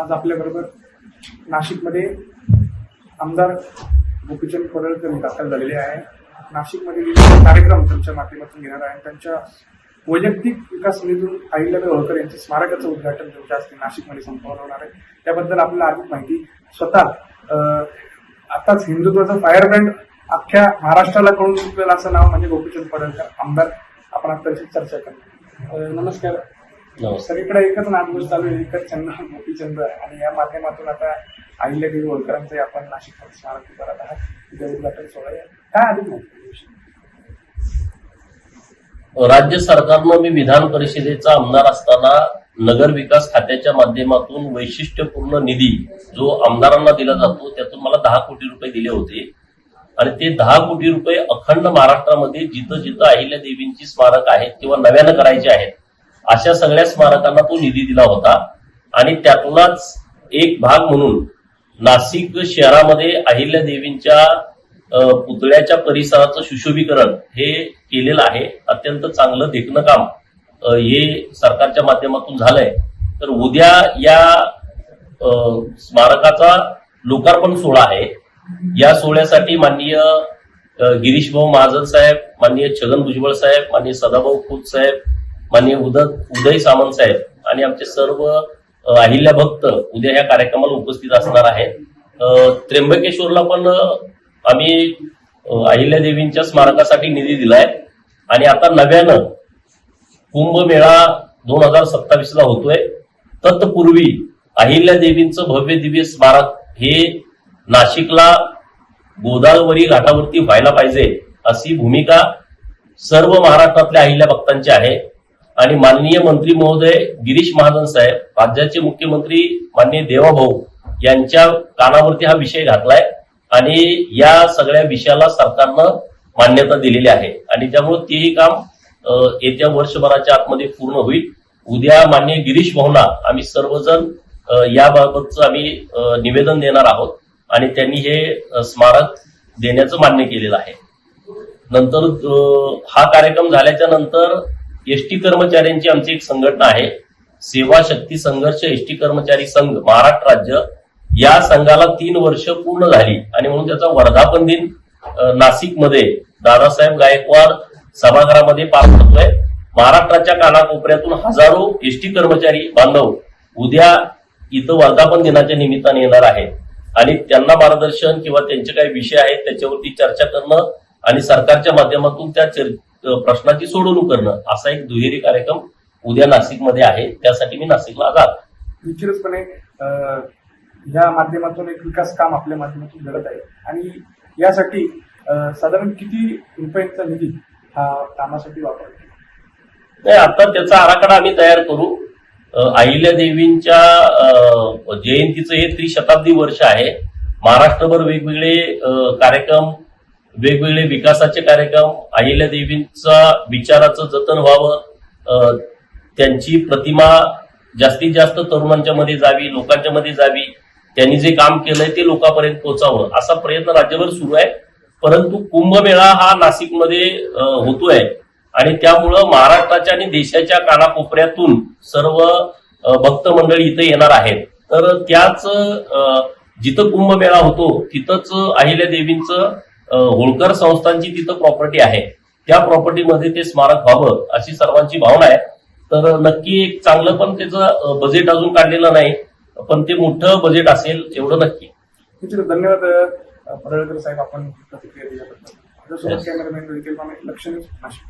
आज आपल्याबरोबर नाशिकमध्ये आमदार गोपीचंद पडळकर दाखल झालेले आहे. नाशिकमध्ये विविध कार्यक्रम त्यांच्या माध्यमातून घेणार आहे त्यांच्या वैयक्तिक विकास निधीतून अहिल्याबाई होळकर यांच्या स्मारकाचं उद्घाटन त्यांच्या हस्ते नाशिकमध्ये संपन्न होणार आहे. त्याबद्दल आपल्याला अधिक माहिती स्वतः आताच हिंदुत्वाचा फायर ब्रँड अख्ख्या महाराष्ट्राला कळून चुकलेलं असं नाव म्हणजे गोपीचंद पडळकर आमदार. आपण आता चर्चा करू. नमस्कार. सगळीकडे एकच नागपूर चालू आहे एकच चंद्र गोपीचंद्र आणि या माध्यमातून आता अहिल्यादेवी होळकरांचे आपण नाशिक स्मारक करत आहात उद्या उद्घाटन सोहळा आहे. काय अधिक माहिती याविषयी? राज्य सरकारनं मी विधान परिषदेचा आमदार असताना नगर विकास खात्याच्या माध्यमातून वैशिष्ट्यपूर्ण निधी जो आमदारांना दिला जातो त्यातून मला दहा कोटी रुपये दिले होते आणि ते दहा कोटी रुपये अखंड महाराष्ट्रामध्ये जिथं जिथं अहिल्या देवींची स्मारक आहेत किंवा नव्यानं करायचे आहेत अशा सगळ्या स्मारकांना तो निधी दिला होता. आणि त्यातूनच एक भाग म्हणून नाशिक शहरामध्ये अहिल्या देवींच्या पुतळ्याच्या परिसराचं सुशोभीकरण हे केलेलं आहे. अत्यंत चांगलं देखणं काम हे सरकारच्या माध्यमातून झालंय. तर उद्या या स्मारकाचा लोकार्पण सोहळा आहे. या सोहळ्यासाठी माननीय गिरीशभाऊ गिरीश भाऊ महाजन साहेब माननीय छगन भुजबळ साहेब माननीय सदाभाऊ खोत साहेब माननीय उदय उदय सामंत साहेब आणि आमचे सर्व अहिल्या भक्त उद्या या कार्यक्रमाला उपस्थित असणार आहेत. त्र्यंबकेश्वरला पण आम्ही अहिल्या देवींच्या स्मारकासाठी निधी दिलाय. आणि आता नव्यानं कुंभमेळा दोन हजार सत्तावीस ला होतोय. तत्पूर्वी अहिल्या देवींचं भव्य दिव्य स्मारक हे नाशिकला गोदावरी घाटावरती व्हायला पाहिजे अशी भूमिका सर्व महाराष्ट्रातल्या अहिल्या भक्तांची आहे. आणि माननीय मंत्री महोदय गिरीश महाजन साहेब राज्याचे मुख्यमंत्री माननीय देवाभाऊ यांच्या कानावरती हा विषय घातलाय आणि या सगळ्या विषयाला सरकारनं मान्यता दिलेली आहे. आणि त्यामुळे तेही काम येत्या वर्षभराच्या आतमध्ये पूर्ण होईल. उद्या माननीय गिरीश भाऊना आम्ही सर्वजण याबाबतचं आम्ही निवेदन देणार आहोत आणि त्यांनी हे स्मारक देण्याचं मान्य केलेलं आहे. नंतर हा कार्यक्रम झाल्याच्यानंतर एसटी कर्मचाऱ्यांची आमची एक संघटना आहे. सेवा शक्ती संघर्ष एसटी कर्मचारी संघ महाराष्ट्र राज्य. या संघाला तीन वर्ष पूर्ण झाली आणि म्हणून त्याचा वर्धापन दिन नाशिकमध्ये दादासाहेब गायकवाड सभागृहामध्ये पार पडतोय. महाराष्ट्राच्या कानाकोपऱ्यातून हजारो एसटी कर्मचारी बांधव उद्या इथं वर्धापन दिनाच्या निमित्ताने येणार आहे आणि त्यांना मार्गदर्शन किंवा त्यांचे काही विषय आहेत त्याच्यावरती चर्चा करणं आणि सरकारच्या माध्यमातून त्या प्रश्नाची सोडवणूक करणं असा एक दुहेरी कार्यक्रम उद्या नाशिकमध्ये आहे. त्यासाठी मी नाशिकला आलो. निश्चितपणे या माध्यमातून एक विकास काम आपल्या माध्यमातून घडत आहे. आणि यासाठी साधारण किती रुपयांचा निधी हा कामासाठी वापरतो? नाही आता त्याचा आराखडा आम्ही तयार करू. अहिल्या देवींच्या जयंतीचं हे त्रिशताब्दी वर्ष आहे. महाराष्ट्रभर वेगवेगळे कार्यक्रम वेगवेगळे विकासाचे कार्यक्रम अहिल्या देवींचा विचाराचं जतन व्हावं त्यांची प्रतिमा जास्तीत जास्त तरुणांच्या मध्ये जावी लोकांच्या मध्ये जावी त्यांनी जे काम केलंय ते लोकांपर्यंत पोहोचावं असा प्रयत्न राज्यभर सुरू आहे. परंतु कुंभमेळा हा नाशिकमध्ये होतोय. आणि त्यामुळं महाराष्ट्राच्या आणि देशाच्या कानाकोपऱ्यातून सर्व भक्त मंडळी इथं येणार आहेत. तर त्याच जिथं कुंभमेळा होतो तिथंच अहिल्या देवींचं होळकर संस्थांची तिथं प्रॉपर्टी आहे. त्या प्रॉपर्टीमध्ये ते स्मारक व्हावं अशी सर्वांची भावना आहे. तर नक्की एक चांगलं पण त्याचं बजेट अजून काढलेलं नाही पण ते मोठं बजेट असेल एवढं नक्की. धन्यवाद पडळकर साहेब आपण प्रतिक्रिया दिल्याबद्दल. कॅमेरामॅन नाशिक.